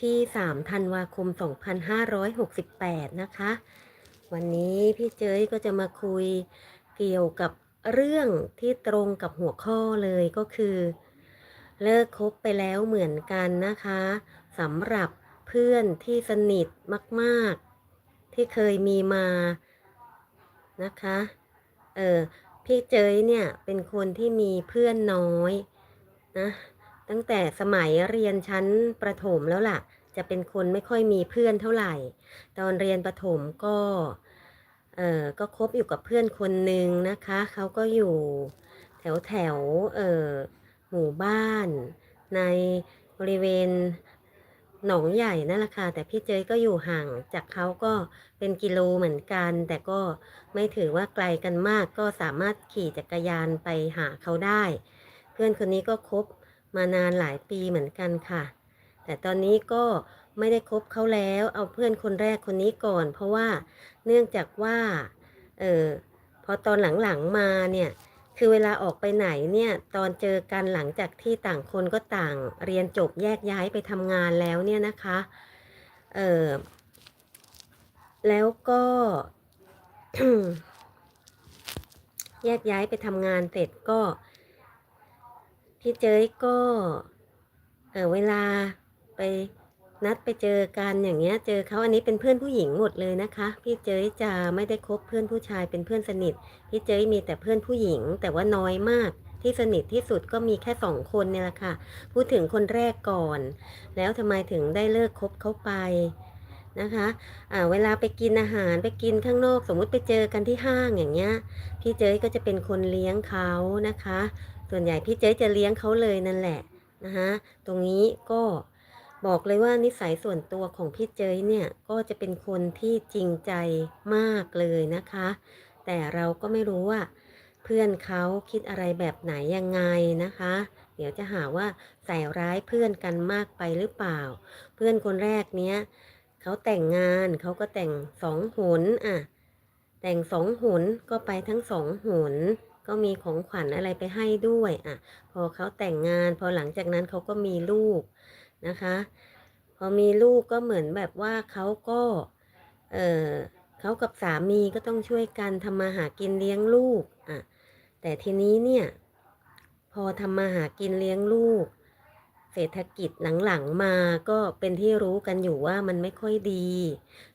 ที่ 3 ธันวาคม 2568 นะคะ วันนี้พี่เจยก็จะมาคุยเกี่ยวกับเรื่องที่ตรงกับหัวข้อเลยก็คือ เลิกคบไปแล้วเหมือนกันนะคะสำหรับเพื่อนที่สนิทมากๆ ที่เคยมีมานะคะ เออพี่เจยเนี่ยเป็นคนที่มีเพื่อนน้อยนะ ตั้งแต่สมัยเรียนชั้นประถมแล้วล่ะ จะเป็นคนไม่ค่อยมีเพื่อนเท่าไหร่ ตอนเรียนประถมก็เออก็คบอยู่กับเพื่อนคนหนึ่งนะคะ เขาก็อยู่แถวแถวเออหมู่บ้าน ในบริเวณหนองใหญ่นั่นแหละค่ะแต่พี่เจยก็อยู่ห่างจากเขาก็เป็นกิโลเหมือนกัน แต่ก็ไม่ถือว่าไกลกันมากก็สามารถขี่จักรยานไปหาเขาได้ เพื่อนคนนี้ก็คบ มานานหลายปีเหมือนกันค่ะ แต่ตอนนี้ก็ไม่ได้คบเขาแล้ว เอาเพื่อนคนแรกคนนี้ก่อน เพราะว่าเนื่องจากว่าเออพอตอนหลังๆมาเนี่ยคือเวลาออกไปไหนเนี่ยตอนเจอกันหลังจากที่ต่างคนก็ต่างเรียนจบแยกย้ายไปทำงานแล้วเนี่ยนะคะเออแล้วก็แยกย้ายไปทำงานเสร็จก็ พี่เจยก็เออเวลาไปนัดไปเจอกันอย่างเงี้ย เจอเขาอันนี้เป็นเพื่อนผู้หญิงหมดเลยนะคะ พี่เจยจะไม่ได้คบเพื่อนผู้ชายเป็นเพื่อนสนิท พี่เจยมีแต่เพื่อนผู้หญิง แต่ว่าน้อยมากที่สนิทที่สุดก็มีแค่สองคนเนี่ยแหละค่ะ พูดถึงคนแรกก่อน แล้วทำไมถึงได้เลิกคบเขาไปนะคะอ่าเวลาไปกินอาหารไปกินข้างนอก สมมุติไปเจอกันที่ห้างอย่างเงี้ย พี่เจยก็จะเป็นคนเลี้ยงเขานะคะ ส่วนใหญ่พี่เจยจะเลี้ยงเขาเลยนั่นแหละนะคะตรงนี้ก็บอกเลยว่านิสัยส่วนตัวของพี่เจยเนี่ยก็จะเป็นคนที่จริงใจมากเลยนะคะ แต่เราก็ไม่รู้ว่า เพื่อนเขาคิดอะไรแบบไหนยังไงนะคะ เดี๋ยวจะหาว่าใส่ร้ายเพื่อนกันมากไปหรือเปล่า เพื่อนคนแรกเนี้ยเขาแต่งงานเขาก็แต่งสองหนอะแต่งสองหนก็ไปทั้งสองหน ก็มีของขวัญอะไรไปให้ด้วยอะพอเขาแต่งงาน พอหลังจากนั้นเขาก็มีลูกนะคะ พอมีลูกก็เหมือนแบบว่าเขาก็เออเขากับสามีก็ต้องช่วยกันทำมาหากินเลี้ยงลูกอะแต่ทีนี้เนี่ยพอทำมาหากินเลี้ยงลูก เศรษฐกิจหลังๆมาก็เป็นที่รู้กันอยู่ว่ามันไม่ค่อยดี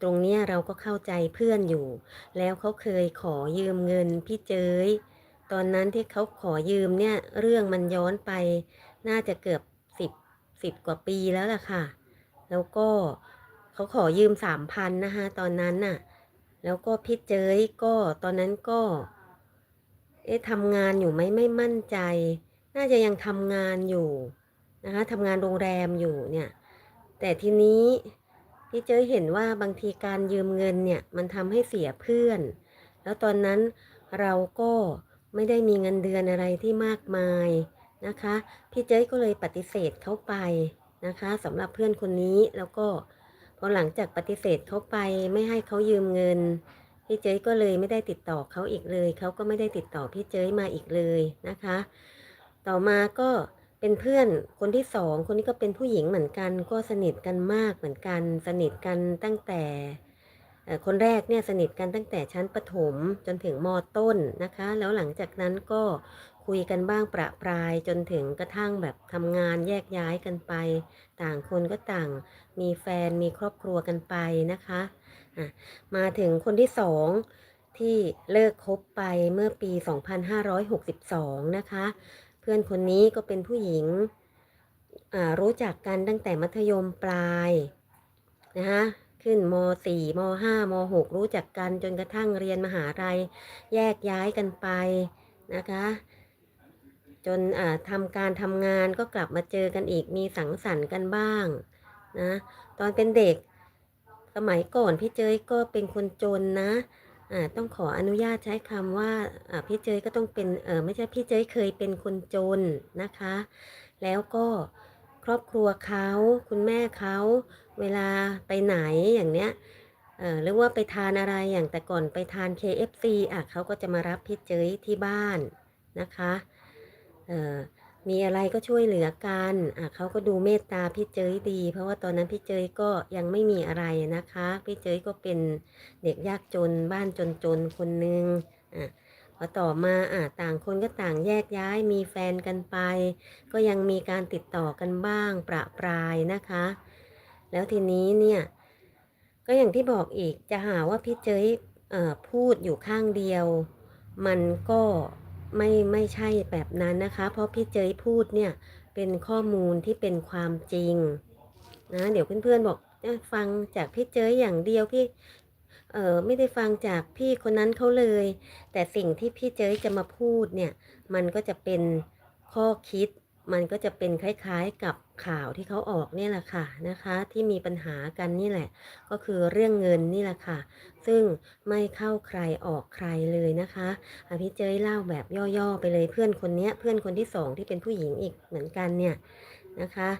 ตรงนี้เราก็เข้าใจเพื่อนอยู่ แล้วเขาเคยขอยืมเงินพี่เจย ตอนนั้นที่เขาขอยืมเนี่ย เรื่องมันย้อนไป น่าจะเกือบสิบสิบกว่าปีแล้วล่ะค่ะ แล้วก็เขาขอยืมสามพันนะคะตอนนั้นน่ะ แล้วก็พี่เจยก็ตอนนั้นก็ เอ๊ะทำงานอยู่ไหมไม่มั่นใจ น่าจะยังทำงานอยู่นะคะทำงานโรงแรมอยู่เนี่ย แต่ทีนี้พี่เจยเห็นว่าบางทีการยืมเงินเนี่ย มันทำให้เสียเพื่อน แล้วตอนนั้นเราก็ ไม่ได้มีเงินเดือนอะไรที่มากมายนะคะ พี่เจยก็เลยปฏิเสธเขาไปนะคะสำหรับเพื่อนคนนี้แล้วก็พอหลังจากปฏิเสธเขาไปไม่ให้เขายืมเงิน พี่เจยก็เลยไม่ได้ติดต่อเขาอีกเลยเขาก็ไม่ได้ติดต่อพี่เจยมาอีกเลยนะคะ ต่อมาก็เป็นเพื่อนคนที่สองคนนี้ก็เป็นผู้หญิงเหมือนกัน ก็สนิทกันมากเหมือนกัน สนิทกันตั้งแต่ คนแรกเนี่ยสนิทกันตั้งแต่ชั้นประถมจนถึงมต้นนะคะ แล้วหลังจากนั้นก็คุยกันบ้างประปรายจนถึงกระทั่งแบบทำงานแยกย้ายกันไป ต่างคนก็ต่างมีแฟนมีครอบครัวกันไปนะคะะมาถึงคนที่สองที่เลิกคบไปเมื่อปี 2562 นะคะ เพื่อนคนนี้ก็เป็นผู้หญิงรู้จักกันตั้งแต่มัธยมปลายนะคะ ขึ้นม .4 ม .5 ม .6 รู้จักกันจนกระทั่งเรียนมหาลัย แยกย้ายกันไปนะคะ จนอ่าทำการทำงานก็กลับมาเจอกันอีกมีสังสรรค์กันบ้างนะตอนเป็นเด็กสมัยก่อนพี่เจยก็เป็นคนจนนะอ่าต้องขออนุญาตใช้คำว่าอ่าพี่เจยก็ต้องเป็นเออไม่ใช่พี่เจยเคยเป็นคนจนนะคะ แล้วก็ ครอบครัวเขาคุณแม่เขาเวลาไปไหนอย่างเนี้ยเออหรือว่าไปทานอะไรอย่างแต่ก่อนไปทาน KFC อะเขาก็จะมารับพี่เจยที่บ้านนะคะเออมีอะไรก็ช่วยเหลือกันอะเขาก็ดูเมตตาพี่เจยดี เพราะว่าตอนนั้นพี่เจยก็ยังไม่มีอะไรนะคะ พี่เจยก็เป็นเด็กยากจนบ้านจนๆคนหนึ่งอะ พอต่อมาอะต่างคนก็ต่างแยกย้ายมีแฟนกันไป ก็ยังมีการติดต่อกันบ้างประปรายนะคะ แล้วทีนี้เนี่ย ก็อย่างที่บอกอีกจะหาว่าพี่เจยเอ่อพูดอยู่ข้างเดียว มันก็ไม่ไม่ใช่แบบนั้นนะคะ เพราะพี่เจยพูดเนี่ยเป็นข้อมูลที่เป็นความจริงนะเดี๋ยวเพื่อนๆบอกเอ้ยฟังจากพี่เจยอย่างเดียวพี่ เออไม่ได้ฟังจากพี่คนนั้นเขาเลย แต่สิ่งที่พี่เจยจะมาพูดเนี่ย มันก็จะเป็นข้อคิด มันก็จะเป็นคล้ายๆกับข่าวที่เขาออกเนี่ยแหละค่ะนะคะ ที่มีปัญหากันนี่แหละ ก็คือเรื่องเงินนี่แหละค่ะ ซึ่งไม่เข้าใครออกใครเลยนะคะอะพี่เจยเล่าแบบย่อๆไปเลยเพื่อนคนนี้เพื่อนคนที่สองที่เป็นผู้หญิงอีกเหมือนกันเนี่ยนะคะ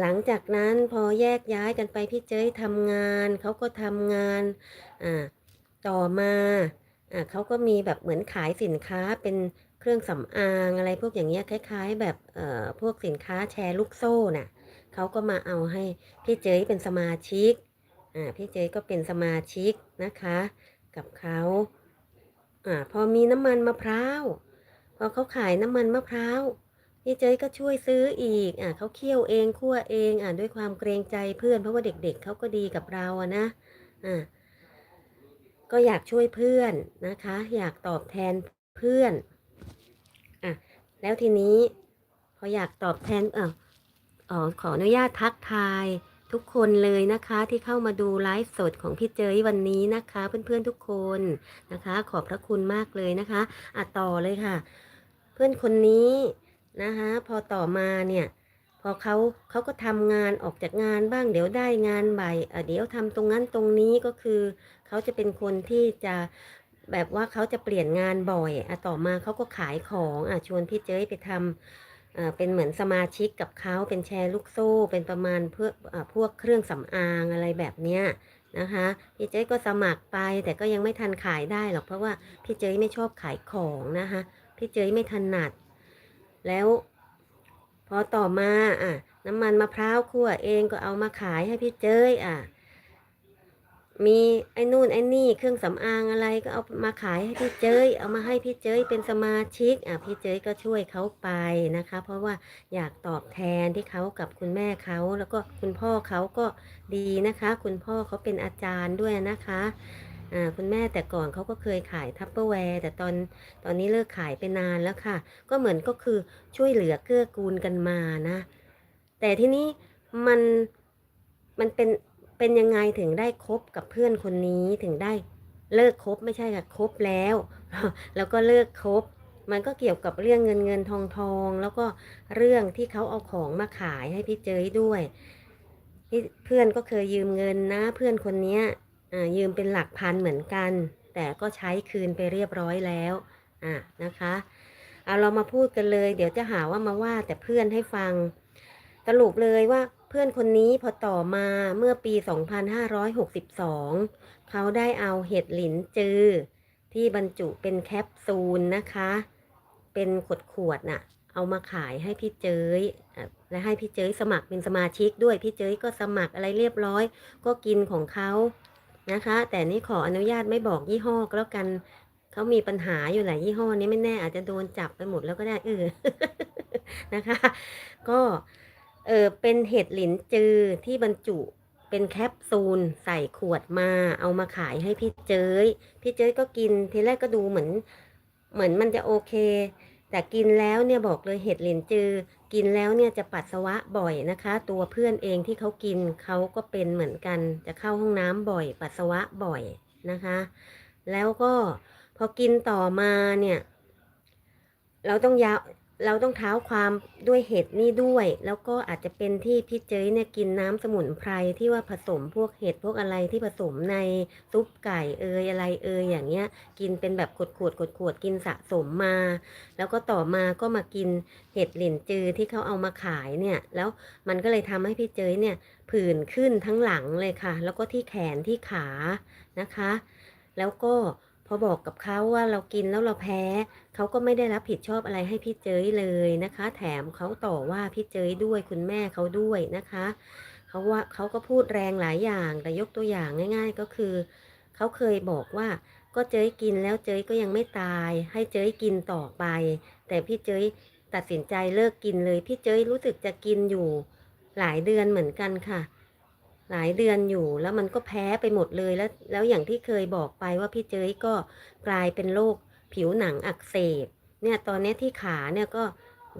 หลังจากนั้นพอแยกย้ายกันไปพี่เจยทำงานเขาก็ทำงานต่อมาอเขาก็มีแบบเหมือนขายสินค้าเป็นเครื่องสำอางอะไรพวกอย่างเงี้ยคล้าย ๆ แบบพวกสินค้าแชร์ลูกโซ่น่ะเขาก็มาเอาให้พี่เจยเป็นสมาชิกพี่เจก็เป็นสมาชิกนะคะ กับเขาอ่าพอมีน้ำมันมะพร้าวพอเขาขายน้ำมันมะพร้าว พี่เจยก็ช่วยซื้ออีกอ่าเขาเคี่ยวเองคั่วเองอ่าด้วยความเกรงใจเพื่อนเพราะว่าเด็กๆเขาก็ดีกับเราอะนะอ่าก็อยากช่วยเพื่อนนะคะ อยากตอบแทนเพื่อนอะแล้วทีนี้พออยากตอบแทนเอออ๋อขออนุญาตทักทายทุกคนเลยนะคะที่เข้ามาดูไลฟ์สดของพี่เจยวันนี้นะคะ เพื่อนๆทุกคนนะคะ ขอบพระคุณมากเลยนะคะอะต่อเลยค่ะ เพื่อนคนนี้ นะคะ พอต่อมาเนี่ย พอเขาเขาก็ทำงานออกจากงานบ้าง เดี๋ยวได้งานบ่ายเอ่เดี๋ยวทำตรงนั้นตรงนี้ก็คือเขาจะเป็นคนที่จะแบบว่าเขาจะเปลี่ยนงานบ่อยอะต่อมาเขาก็ขายของอะชวนพี่เจยไปทำเอ่อเป็นเหมือนสมาชิกกับเขาเป็นแชร์ลูกโซ่ เป็นประมาณเพื่ออพวกเครื่องสำอางอะไรแบบเนี้ยนะคะพี่เจ๊ก็สมัครไปแต่ก็ยังไม่ทันขายได้หรอกเพราะว่าพี่เจ๊ไม่ชอบขายของนะคะพี่เจ๊ไม่ถนัด แล้วพอต่อมาอะน้ำมันมะพร้าวคั่วเองก็เอามาขายให้พี่เจ้ยอะมีไอ้นู่นไอ้นี่เครื่องสำอางอะไรก็เอามาขายให้พี่เจ้ยเอามาให้พี่เจ้ยเป็นสมาชิกอะพี่เจ้ยก็ช่วยเขาไปนะคะ เพราะว่าอยากตอบแทนที่เขากับคุณแม่เขาแล้วก็คุณพ่อเขาก็ดีนะคะ คุณพ่อเขาเป็นอาจารย์ด้วยนะคะ คุณแม่แต่ก่อนเขาก็เคยขายทัพเปอร์แวร์แต่ตอนตอนนี้เลิกขายไปนานแล้วค่ะ ก็เหมือนก็คือช่วยเหลือเกื้อกูลกันมานะ แต่ที่นี้มันมันเป็นเป็นยังไงถึงได้คบกับเพื่อนคนนี้ถึงได้เลิกคบไม่ใช่ค่ะคบแล้ว แล้วก็เลิกคบ มันก็เกี่ยวกับเรื่องเงินเงินทองทอง แล้วก็เรื่องที่เขาเอาของมาขายให้พี่เจยด้วยเพื่อนก็เคยยืมเงินนะ เพื่อนคนเนี้ย ยืมเป็นหลักพันเหมือนกัน แต่ก็ใช้คืนไปเรียบร้อยแล้วอะนะคะเอาเรามาพูดกันเลย เดี๋ยวจะหาว่ามาว่าแต่เพื่อนให้ฟัง สรุปเลยว่าเพื่อนคนนี้พอต่อมาเมื่อปี 2562 เขาได้เอาเห็ดหลินจือ ที่บรรจุเป็นแคปซูลนะคะ เป็นขวดขวดๆน่ะ เอามาขายให้พี่เจยและให้พี่เจยสมัครเป็นสมาชิกด้วยพี่เจยก็สมัครอะไรเรียบร้อย ก็กินของเขา นะคะ แต่นี่ขออนุญาตไม่บอกยี่ห้อก็แล้วกันเขามีปัญหาอยู่หลายยี่ห้อนี้ไม่แน่อาจจะโดนจับไปหมดแล้วก็ได้เออนะคะ ก็เออเป็นเห็ดหลินจือที่บรรจุเป็นแคปซูลใส่ขวดมาเอามาขายให้พี่เจยพี่เจยก็กินทีแรกก็ดูเหมือน เหมือนมันจะโอเค แต่กินแล้วเนี่ยบอกเลยเห็ดหลินจือ กินแล้วเนี่ยจะปัสสาวะบ่อยนะคะ ตัวเพื่อนเองที่เขากินเขาก็เป็นเหมือนกัน จะเข้าห้องน้ำบ่อย ปัสสาวะบ่อยนะคะ แล้วก็พอกินต่อมาเนี่ย เราต้องยา เราต้องเท้าความด้วยเห็ดนี่ด้วย แล้วก็อาจจะเป็นที่พี่เจยเนี่ยกินน้ำสมุนไพรที่ว่าผสมพวกเห็ดพวกอะไรที่ผสมในซุปไก่เอยอะไรเอยอย่างเงี้ย กินเป็นแบบขวดขวดขวดขวดกินสะสมมา แล้วก็ต่อมาก็มากินเห็ดหลินจือที่เขาเอามาขายเนี่ย แล้วมันก็เลยทำให้พี่เจยเนี่ยผื่นขึ้นทั้งหลังเลยค่ะ แล้วก็ที่แขนที่ขานะคะ แล้วก็ พอบอกกับเขาว่าเรากินแล้วเราแพ้ เขาก็ไม่ได้รับผิดชอบอะไรให้พี่เจยเลยนะคะ แถมเขาต่อว่าพี่เจยด้วยคุณแม่เขาด้วยนะคะเขาว่าเขาก็พูดแรงหลายอย่างแต่ยกตัวอย่างง่าย ๆ ก็คือเขาเคยบอกว่าก็เจยกินแล้วเจยก็ยังไม่ตาย ให้เจยกินต่อไป แต่พี่เจยตัดสินใจเลิกกินเลย พี่เจยรู้สึกจะกินอยู่หลายเดือนเหมือนกันค่ะ หลายเดือนอยู่แล้วมันก็แพ้ไปหมดเลยแล้ว แล้วอย่างที่เคยบอกไปว่าพี่เจยก็กลายเป็นโรคผิวหนังอักเสบเนี่ยตอนนี้ที่ขาเนี่ยก็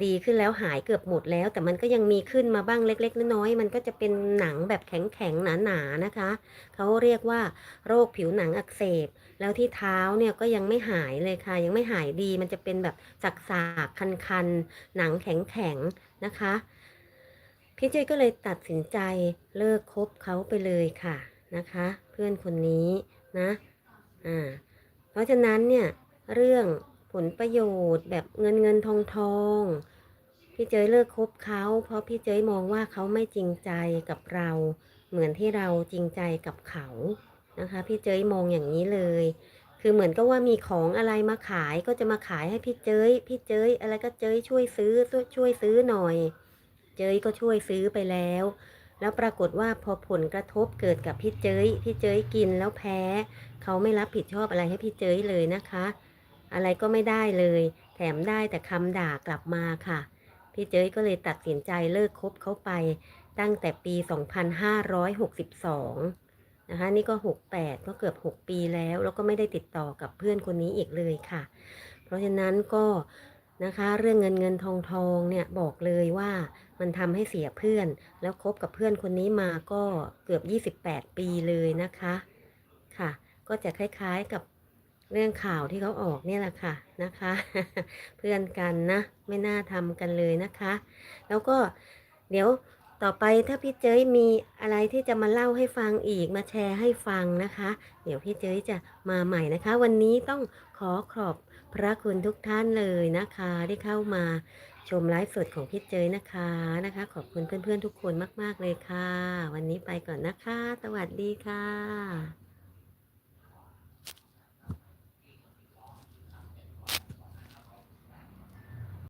ดีขึ้นแล้วหายเกือบหมดแล้ว แต่มันก็ยังมีขึ้นมาบ้างเล็ก ๆ น้อยๆมันก็จะเป็นหนังแบบแข็งๆหนาๆนะคะเขาเรียกว่าโรคผิวหนังอักเสบ แล้วที่เท้าเนี่ยก็ยังไม่หายเลยค่ะ ยังไม่หายดีมันจะเป็นแบบสักๆคันๆหนังแข็งๆนะคะ พี่เจยก็เลยตัดสินใจเลิกคบเขาไปเลยค่ะนะคะ เพื่อนคนนี้นะอ่าเพราะฉะนั้นเนี่ยเรื่องผลประโยชน์แบบเงินเงินทองทองพี่เจยเลิกคบเขา เพราะพี่เจยมองว่าเขาไม่จริงใจกับเรา เหมือนที่เราจริงใจกับเขานะคะ พี่เจยมองอย่างนี้เลย คือเหมือนก็ว่ามีของอะไรมาขายก็จะมาขายให้พี่เจยพี่เจยอะไรก็เจยช่วยซื้อช่วยซื้อหน่อย เจยก็ช่วยซื้อไปแล้ว แล้วปรากฏว่าพอผลกระทบเกิดกับพี่เจ้ยพี่เจ้ยกินแล้วแพ้ เขาไม่รับผิดชอบอะไรให้พี่เจ้ยเลยนะคะ อะไรก็ไม่ได้เลย แถมได้แต่คำด่ากลับมาค่ะ พี่เจ้ยก็เลยตัดสินใจเลิกคบเขาไป ตั้งแต่ปี 2562นะคะนี่ก็ 68 ก็เกือบ 6 ปีแล้ว แล้วก็ไม่ได้ติดต่อกับเพื่อนคนนี้อีกเลยค่ะ เพราะฉะนั้นก็ นะคะ เรื่องเงินเงินทองทองเนี่ยบอกเลยว่ามันทำให้เสียเพื่อน แล้วคบกับเพื่อนคนนี้มาก็เกือบ 28 ปีเลยนะคะค่ะ ก็จะคล้ายๆกับเรื่องข่าวที่เขาออกเนี่ยแหละค่ะนะคะ เพื่อนกันนะ ไม่น่าทำกันเลยนะคะ แล้วก็เดี๋ยวต่อไปถ้าพี่เจ้ยมีอะไรที่จะมาเล่าให้ฟังอีกมาแชร์ให้ฟังนะคะ เดี๋ยวพี่เจ้ยจะมาใหม่นะคะ วันนี้ต้องขอขอบ พระคุณทุกท่านเลยนะคะที่เข้ามาชมไลฟ์สดของพี่เจยนะคะนะคะ ขอบคุณเพื่อนๆทุกคนมาก ๆเลยค่ะ วันนี้ไปก่อนนะคะ สวัสดีค่ะ